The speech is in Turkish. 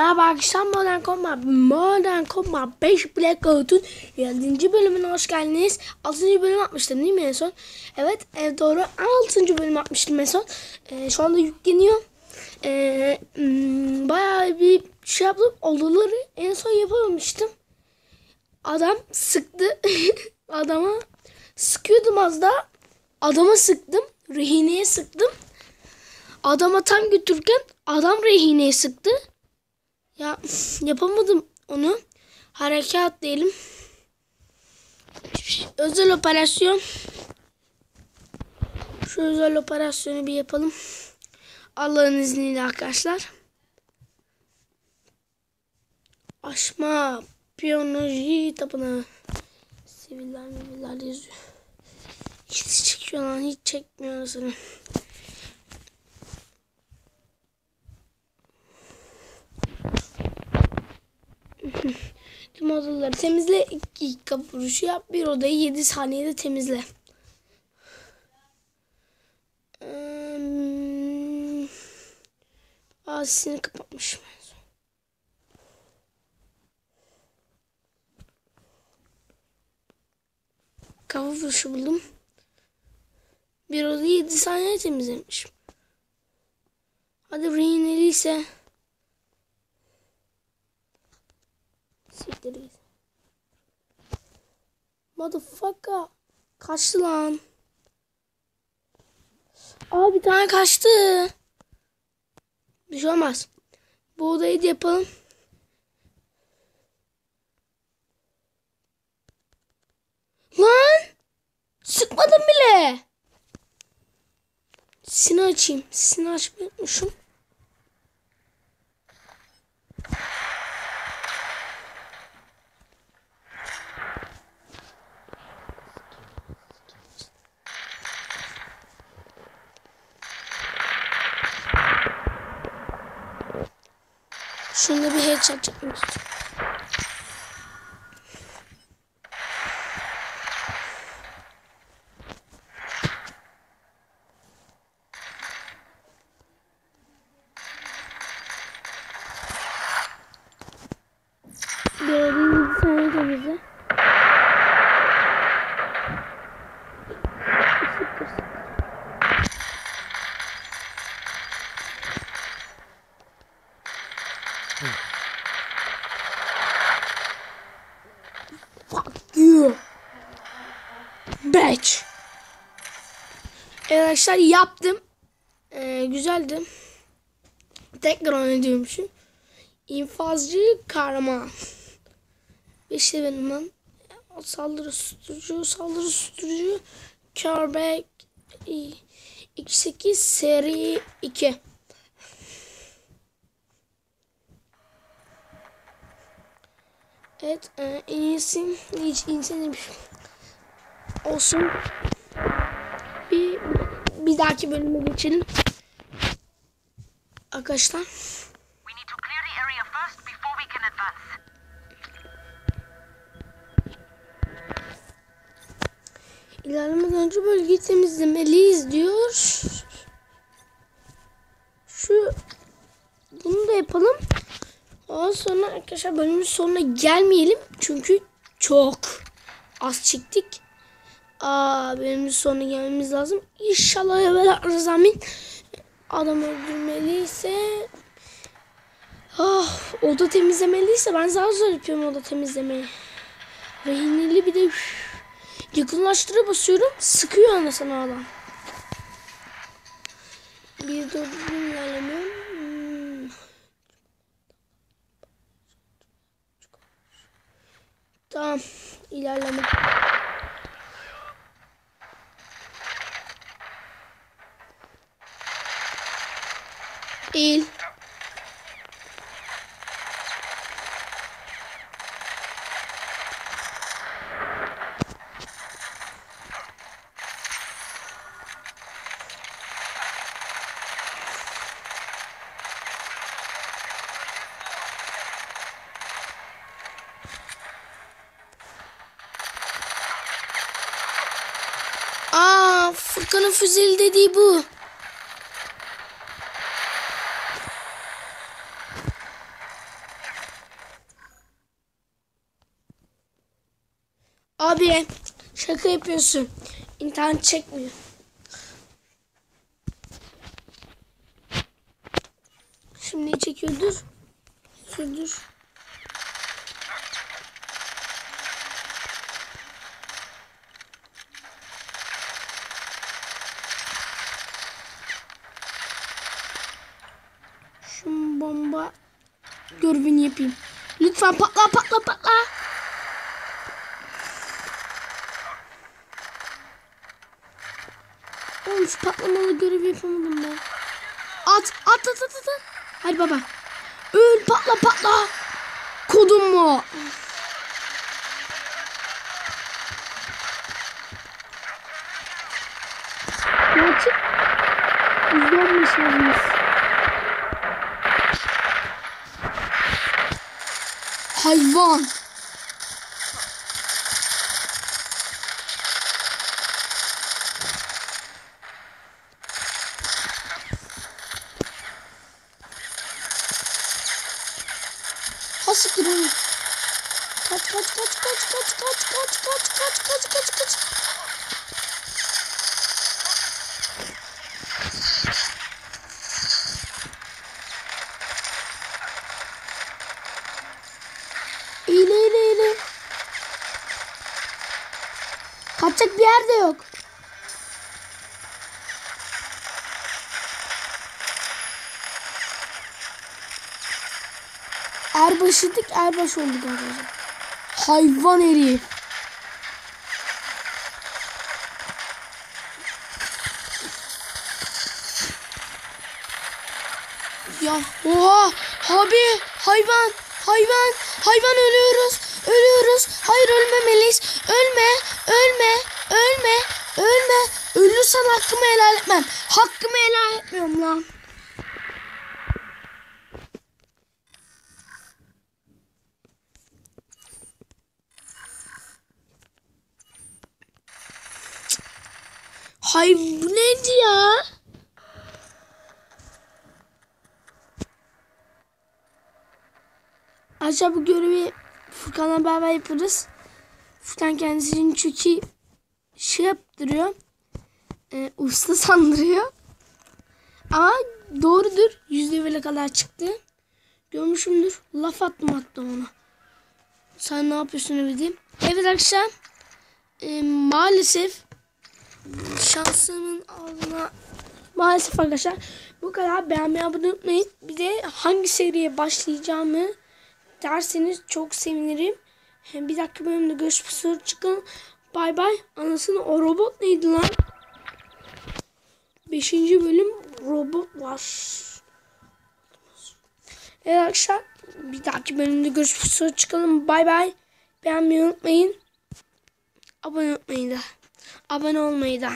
Merhaba arkadaşlar Modern Combat Modern Combat 5 Black Out'un 7. bölümüne hoş geldiniz. 6. bölüm atmıştım değil mi en son? Evet evet doğru 6. bölüm atmıştım en son. Ee, şu anda yükleniyor. Hmm, bayağı bir şey yaptım. Odaları en son yapamamıştım. Adam sıktı. Adama sıkıyordum az daha. Adama sıktım. Rehineye sıktım. Adama tam götürürken adam rehineye sıktı. Ya yapamadım onu. Harekat diyelim. Özel operasyon. Şu özel operasyonu bir yapalım. Allah'ın izniyle arkadaşlar. Aşma piyanoji tapınağı. Siviller miviller yazıyor. Hiç çekiyor lan hiç çekmiyor anasını. Tüm odaları temizle. İlk, kapı vuruşu yap. Bir odayı 7 saniyede temizle. Hmm. Ağzını kapatmışım. Kapı vuruşu buldum. Bir odayı 7 saniyede temizlemişim. Hadi rehineli ise. Siktir. Motherfucker. Kaçtı lan. Aa bir tane kaçtı. Bir şey olmaz. Bu odayı da yapalım. Lan! Sıkmadım bile. Sini açayım. Sini açmayı unutmuşum. Şunda bir headshot çekmek istiyorum. Bir saniye temizle. Fuck you. Bitch. Evet arkadaşlar yaptım. Ee, güzeldi. Tekrar şu. İnfazcı kahraman. Beşte benim lan. Saldırı susturucu, saldırı susturucu. Körbek 28 seri 2. Evet, e, en iyisi hiç iyisi demiş. Olsun. Bir bir dahaki bölüme geçelim. Arkadaşlar. İlerlemeden önce bölgeyi temizlemeliyiz diyor. Şu bunu da yapalım. Ondan sonra arkadaşlar bölümün sonuna gelmeyelim. Çünkü çok az çektik. Aa, bölümün sonuna gelmemiz lazım. İnşallah evvel Rızamin adam öldürmeliyse ah, oda temizlemeliyse ben daha zor yapıyorum oda temizlemeyi. Rehineli bir de üf, yakınlaştıra basıyorum. Sıkıyor anasını adam. Bir de ilerlemiyorum. Hmm. Tamam. ilerleme. Eğil. Aa, Furkan'ın füzeli dediği bu. Abi şaka yapıyorsun. İnternet çekmiyor. Şimdi çekiyor dur. Dur dur. Şu bomba görevini yapayım. Lütfen patla patla patla. Şu patlamalı görevi yapamadım ben. At at at at at. Hadi baba. Öl patla patla. Kodum mu? Gerçek. İzlenmişsiniz. Hayvan. Hasıkır onu. Kaç kaç kaç kaç kaç kaç kaç kaç kaç kaç kaç kaç. İyile iyile iyile. Kaçacak bir yer de yok. Erbaşıydık erbaş olduk arkadaşlar. Hayvan herif. Ya oha! Abi hayvan hayvan hayvan ölüyoruz ölüyoruz. Hayır ölmemeliyiz. Ölme ölme ölme ölme. Ölürsen hakkımı helal etmem. Hakkımı helal etmiyorum lan. Hay bu neydi ya? Aşağı bu görevi Furkan'la beraber yaparız. Furkan kendisini çünkü şey yaptırıyor. E, usta sandırıyor. Ama doğrudur. Yüzde bile kadar çıktı. Görmüşümdür. Laf attım ona. Sen ne yapıyorsun öyle diyeyim. Evet arkadaşlar. E, maalesef şansımın ağzına maalesef arkadaşlar bu kadar beğenmeyi abone unutmayın. Bir de hangi seriye başlayacağımı derseniz çok sevinirim. Bir dakika bölümde görüşmek üzere çıkın. Bay bay. Anasını o robot neydi lan? Beşinci bölüm robot var. Evet arkadaşlar bir dahaki bölümde görüşmek üzere çıkalım. Bay bay. Beğenmeyi unutmayın. Abone olmayı da. Abone olmayı da.